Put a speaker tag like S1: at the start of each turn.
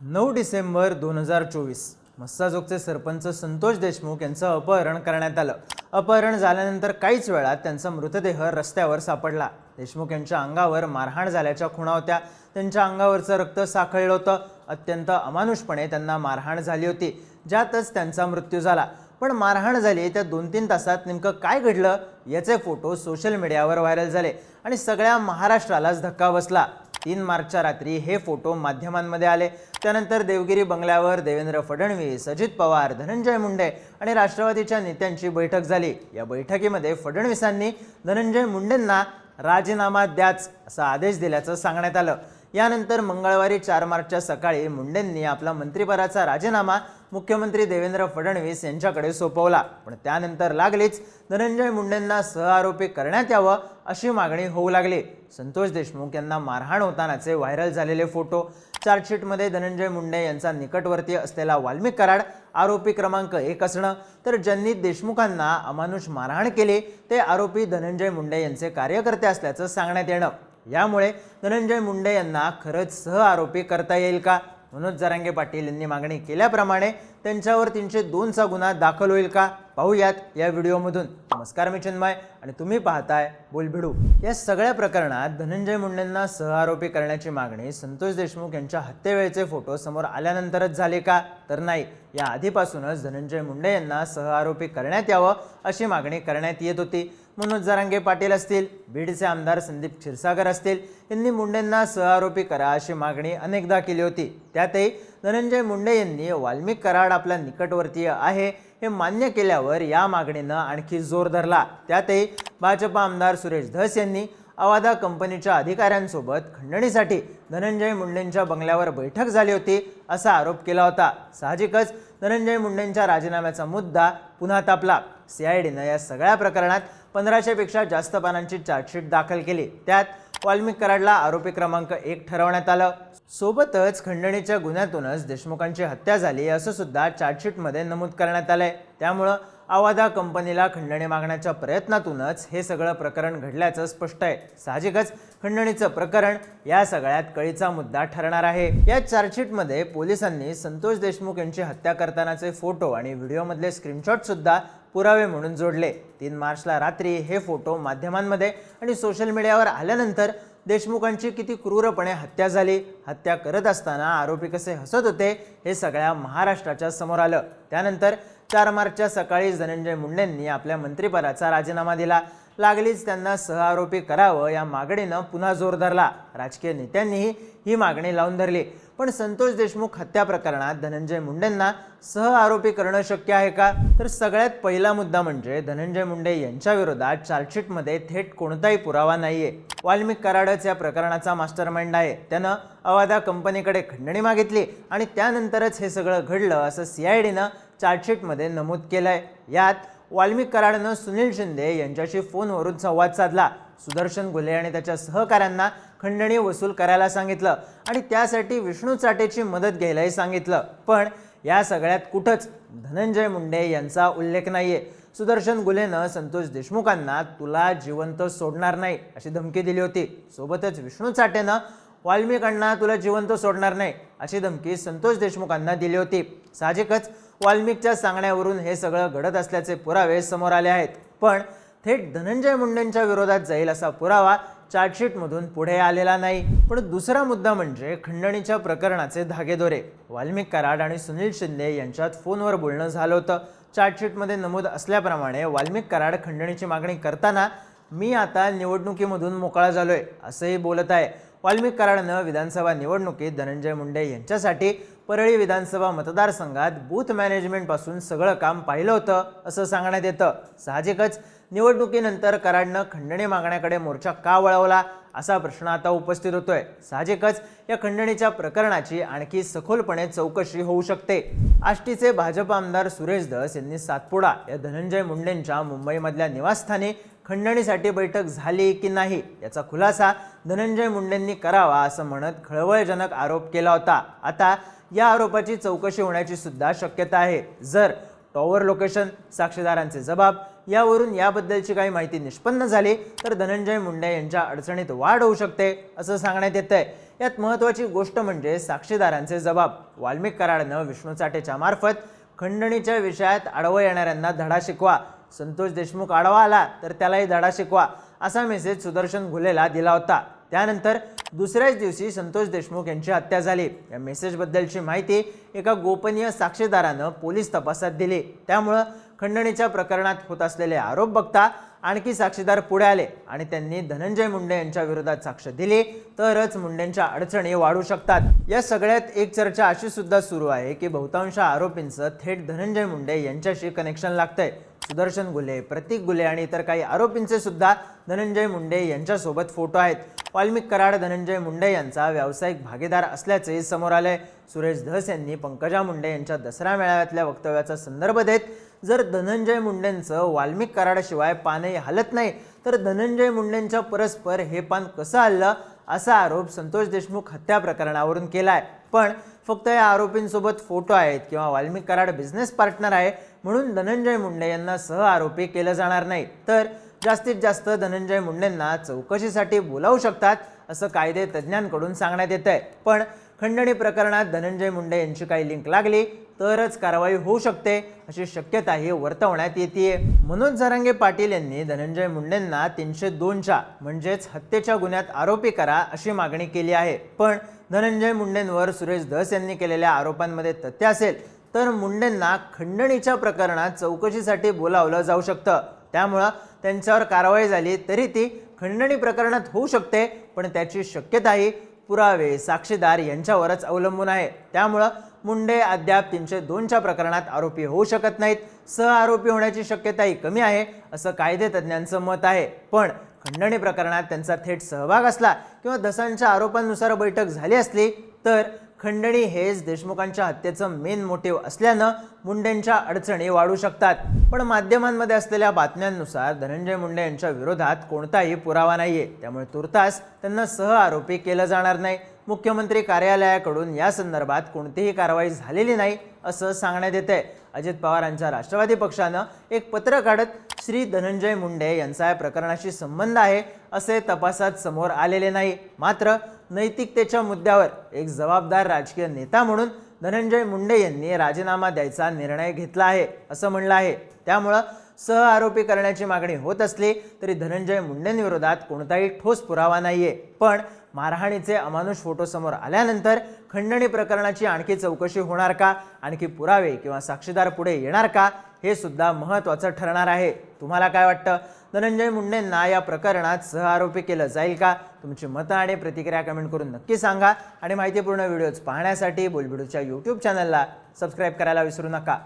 S1: नऊ डिसेंबर दोन हजार चोवीस मस्साजोगचे सरपंच संतोष देशमुख यांचं अपहरण करण्यात आलं. अपहरण झाल्यानंतर काहीच वेळात त्यांचा मृतदेह रस्त्यावर सापडला. देशमुख यांच्या अंगावर मारहाण झाल्याच्या खुणा होत्या. त्यांच्या अंगावरचं रक्त साखळलं होतं. अत्यंत अमानुषपणे त्यांना मारहाण झाली होती. ज्यातच त्यांचा मृत्यू झाला. पण मारहाण झाली त्या दोन तीन तासात नेमकं काय घडलं याचे फोटो सोशल मीडियावर व्हायरल झाले आणि सगळ्या महाराष्ट्रालाच धक्का बसला. तीन मार्चच्या रात्री हे फोटो माध्यमांमध्ये आले. त्यानंतर देवगिरी बंगल्यावर देवेंद्र फडणवीस अजित पवार धनंजय मुंडे आणि राष्ट्रवादीच्या नेत्यांची बैठक झाली. या बैठकीमध्ये फडणवीसांनी धनंजय मुंडेंना राजीनामा द्याच असा आदेश दिल्याचं सांगण्यात आलं. यानंतर मंगळवारी चार मार्चच्या सकाळी मुंडेंनी आपला मंत्रिपदाचा राजीनामा मुख्यमंत्री देवेंद्र फडणवीस यांच्याकडे सोपवला. पण त्यानंतर लागलीच धनंजय मुंडेंना सहआरोपी करण्यात यावं अशी मागणी होऊ लागली. संतोष देशमुख यांना मारहाण होतानाचे व्हायरल झालेले फोटो चार्जशीटमध्ये धनंजय मुंडे यांचा निकटवर्तीय असलेला वाल्मिक कराड आरोपी क्रमांक एक असणं तर ज्यांनी देशमुखांना अमानुष मारहाण केली ते आरोपी धनंजय मुंडे यांचे कार्यकर्ते असल्याचं सांगण्यात येणं. यामुळे धनंजय मुंडे यांना खरंच सह आरोपी करता येईल का? मनोज जरांगे पाटील यांनी मागणी केल्याप्रमाणे त्यांच्यावर तीनशे दोनचा गुन्हा दाखल होईल का? पाहूयात या व्हिडिओमधून. नमस्कार मी चिन्मय आणि तुम्ही पाहताय बोलभिडू. या सगळ्या प्रकरणात धनंजय मुंडेंना सहआरोपी करण्याची मागणी संतोष देशमुख यांच्या हत्येवेळेचे फोटो समोर आल्यानंतरच झाले का? तर नाही. या आधीपासूनच धनंजय मुंडे यांना सहआरोपी करण्यात यावं अशी मागणी करण्यात येत होती. मनोज जरांगे पाटील असतील बीडचे आमदार संदीप क्षीरसागर असतील यांनी मुंडेंना सहआरोपी करा अशी मागणी अनेकदा केली होती. त्यातही धनंजय मुंडे यांनी वाल्मिक कराड आपला निकटवर्तीय आहे हे मान्य केल्यावर या मागणीनं आणखी जोर धरला. त्यातही भाजपा आमदार सुरेश धस यांनी अवादा कंपनीच्या अधिकाऱ्यांसोबत खंडणीसाठी धनंजय मुंडेंच्या बंगल्यावर बैठक झाली होती असा आरोप केला होता. साहजिकच धनंजय मुंडेंच्या राजीनाम्याचा मुद्दा पुन्हा तापला. सीआयडीनं या सगळ्या प्रकरणात पंधराशेपेक्षा जास्त पानांची चार्जशीट दाखल केली. त्यात वाल्मिक कराडला आरोपी क्रमांक एक ठरवण्यात आलं. सोबतच खंडणीच्या गुन्ह्यातूनच देशमुखांची हत्या झाली असं सुद्धा चार्जशीटमध्ये नमूद करण्यात आलंय. त्यामुळं आवादा कंपनीला खंडणी मागण्याच्या प्रयत्नातूनच हे सगळं प्रकरण घडल्याचं स्पष्ट आहे. साहजिकच खंडणीचं प्रकरण या सगळ्यात कळीचा मुद्दा ठरणार आहे. या चार्जशीटमध्ये पोलिसांनी संतोष देशमुख यांची हत्या करतानाचे फोटो आणि व्हिडिओमधले स्क्रीनशॉट सुद्धा पुरावे म्हणून जोडले. तीन मार्चला रात्री हे फोटो माध्यमांमध्ये आणि सोशल मीडियावर आल्यानंतर देशमुखांची किती क्रूरपणे हत्या झाली हत्या करत असताना आरोपी कसे हसत होते हे सगळ्या महाराष्ट्राच्या समोर आलं. त्यानंतर चार मार्चच्या सकाळी धनंजय मुंडेंनी आपल्या मंत्रिपदाचा राजीनामा दिला. लागलीच त्यांना सहआरोपी करावं या मागणीनं पुन्हा जोर धरला. राजकीय नेत्यांनीही ही मागणी लावून धरली. पण संतोष देशमुख हत्या प्रकरणात धनंजय मुंडेंना सह आरोपी करणं शक्य आहे का? तर सगळ्यात पहिला मुद्दा म्हणजे धनंजय मुंडे यांच्या विरोधात चार्जशीटमध्ये थेट कोणताही पुरावा नाहीये. वाल्मिक कराडच या प्रकरणाचा मास्टरमाइंड आहे. त्यानं अवादा कंपनीकडे खंडणी मागितली आणि त्यानंतरच हे सगळं घडलं असं सीआयडीनं चार्जशीटमध्ये नमूद केलंय. यात वाल्मिक कराडनं सुनील शिंदे यांच्याशी फोनवरून संवाद साधला. सुदर्शन घुले आणि त्याच्या सहकाऱ्यांना खंडणी वसूल करायला सांगितलं आणि त्यासाठी विष्णू चाटेची मदत घ्यायलाही सांगितलं. पण या सगळ्यात कुठंच धनंजय मुंडे यांचा उल्लेख नाहीये. सुदर्शन गुलेनं संतोष देशमुखांना तुला जिवंत सोडणार नाही अशी धमकी दिली होती. सोबतच विष्णू चाटेनं वाल्मिकांना तुला जिवंत सोडणार नाही अशी धमकी संतोष देशमुखांना दिली होती. साहजिकच वाल्मिकच्या सांगण्यावरून हे सगळं घडत असल्याचे पुरावे समोर आले आहेत. पण थेट धनंजय मुंडेंच्या विरोधात जाईल असा पुरावा चार्जशीटमधून पुढे आलेला नाही. पण दुसरा मुद्दा म्हणजे खंडणीच्या प्रकरणाचे धागेदोरे. वाल्मिक कराड आणि सुनील शिंदे यांच्यात फोनवर बोलणं झालं होतं. चार्जशीटमध्ये नमूद असल्याप्रमाणे वाल्मिक कराड खंडणीची मागणी करताना मी आता निवडणुकीमधून मोकळा झालोय असंही बोलत आहे. वाल्मिक कराडनं विधानसभा निवडणुकीत धनंजय मुंडे यांच्यासाठी परळी विधानसभा मतदारसंघात बूथ मॅनेजमेंटपासून सगळं काम पाहिलं होतं असं सांगण्यात येतं. साहजिकच निवडणुकीनंतर कराडनं खंडणी मागण्याकडे मोर्चा का वळवला असा प्रश्न आता उपस्थित होतोय. साहजिकच या खंडणीच्या प्रकरणाची आणखी सखोलपणे चौकशी होऊ शकते. आष्टीचे भाजप आमदार सुरेश धस यांनी सातपुडा या धनंजय मुंडेंच्या मुंबईमधल्या निवासस्थानी खंडणीसाठी बैठक झाली की नाही याचा खुलासा धनंजय मुंडेंनी करावा असं म्हणत खळबळजनक आरोप केला होता. आता या आरोपाची चौकशी होण्याची सुद्धा शक्यता आहे. जर टॉवर लोकेशन साक्षीदारांचे जबाब यावरून याबद्दलची काही माहिती निष्पन्न झाली तर धनंजय मुंडे यांच्या अडचणीत वाढ होऊ शकते असं सांगण्यात येत आहे यात महत्त्वाची गोष्ट म्हणजे साक्षीदारांचे जबाब. वाल्मिक कराडनं विष्णू चाटेच्या मार्फत खंडणीच्या विषयात आडवं येणाऱ्यांना धडा शिकवा. संतोष देशमुख आडवा आला तर त्यालाही धडा शिकवा असा मेसेज सुदर्शन घुलेला दिला होता. त्यानंतर दुसऱ्याच दिवशी संतोष देशमुख यांची हत्या झाली. या मेसेजबद्दलची माहिती एका गोपनीय साक्षीदारानं पोलीस तपासात दिली. त्यामुळं खंडणीच्या प्रकरणात होत असलेले आरोप बघता आणखी साक्षीदार पुढे आले आणि त्यांनी धनंजय मुंडे यांच्या विरोधात साक्ष दिली. तरच मुंडेंच्या अडचणी वाढू शकतात. या सगळ्यात एक चर्चा अशी सुद्धा सुरू आहे की बहुतांश आरोपींचं थेट धनंजय मुंडे यांच्याशी कनेक्शन लागतंय. सुदर्शन गुले प्रतीक गुले आणि इतर काही आरोपींचे सुद्धा धनंजय मुंडे यांच्यासोबत फोटो आहेत. वाल्मिक कराड धनंजय मुंडे यांचा व्यावसायिक भागीदार असल्याचेही समोर आले सुरेश धस यांनी पंकजा मुंडे यांच्या दसरा मेळाव्यातल्या वक्तव्याचा संदर्भ देत जर धनंजय मुंडेंचं वाल्मिक कराडाशिवाय पानही हलत नाही तर धनंजय मुंडेंच्या परस्पर हे पान कसं हल्लं असा आरोप संतोष देशमुख हत्या प्रकरणावरून आहे पण फक्त या आरोपींसोबत फोटो आहेत किंवा वाल्मिक कराड बिझनेस पार्टनर आहे म्हणून धनंजय मुंडे यांना सह आरोपी केलं जाणार नाही. तर जास्तीत जास्त धनंजय मुंडेंना चौकशीसाठी बोलावू शकतात असं कायदे तज्ज्ञांकडून सांगण्यात येत आहे पण खंडणी प्रकरणात धनंजय मुंडे यांची काही लिंक लागली तरच कारवाई होऊ शकते अशी शक्यताही वर्तवण्यात येते मनोज जरांगे पाटील यांनी धनंजय मुंडेंना तीनशे दोनच्या म्हणजेच हत्येच्या गुन्ह्यात आरोपी करा अशी मागणी केली आहे. पण धनंजय मुंडेंवर सुरेश धस यांनी केलेल्या आरोपांमध्ये तथ्य असेल तर मुंडेंना खंडणीच्या प्रकरणात चौकशीसाठी बोलावलं जाऊ शकतं. त्यामुळं त्यांच्यावर कारवाई झाली तरी ती खंडणी प्रकरणात होऊ शकते पण त्याची शक्यताही पुरावे साक्षीदार यांच्यावरच अवलंबून आहे. त्यामुळं मुंडे अद्याप तीनशे दोनच्या प्रकरणात आरोपी होऊ शकत नाहीत. सह आरोपी होण्याची शक्यताही कमी आहे असं कायदे तज्ज्ञांचं मत आहे. पण खंडणी प्रकरणात त्यांचा थेट सहभाग असला किंवा दसांच्या आरोपांनुसार बैठक झाली असली तर खंडणी हेच देशमुखांच्या हत्येचं मेन मोटिव्ह असल्यानं मुंडेंच्या अडचणी वाढू शकतात. पण माध्यमांमध्ये असलेल्या बातम्यांनुसार धनंजय मुंडे यांच्या विरोधात कोणताही पुरावा नाहीये. त्यामुळे तुर्तास त्यांना सह आरोपी केलं जाणार नाही. मुख्यमंत्री कार्यालयाकडून या संदर्भात कोणतीही कारवाई झालेली नाही. असं सांगण्यात येत आहे अजित पवार यांच्या राष्ट्रवादी पक्षानं एक पत्र काढत श्री धनंजय मुंडे यांचा या प्रकरणाशी संबंध आहे असे तपासात समोर आलेले नाही. मात्र नैतिकतेच्या मुद्द्यावर एक जबाबदार राजकीय नेता म्हणून धनंजय मुंडे यांनी राजीनामा द्यायचा निर्णय घेतला आहे असं म्हणलं आहे. त्यामुळं सह आरोपी करण्याची मागणी होत असली तरी धनंजय मुंडेंविरोधात कोणताही ठोस पुरावा नाही आहे पण मारहाणीचे अमानुष फोटो समोर आल्यानंतर खंडणी प्रकरणाची आणखी चौकशी होणार का? आणखी पुरावे किंवा साक्षीदार पुढे येणार का? हे सुद्धा महत्त्वाचं ठरणार आहे. तुम्हाला काय वाटतं? धनंजय मुंडेंना या प्रकरणात सह आरोपी केलं जाईल का? तुमची मतं आणि प्रतिक्रिया कमेंट करून नक्की सांगा. आणि माहितीपूर्ण व्हिडिओज पाहण्यासाठी बोलबिडूच्या यूट्यूब चॅनलला सबस्क्राईब करायला विसरू नका.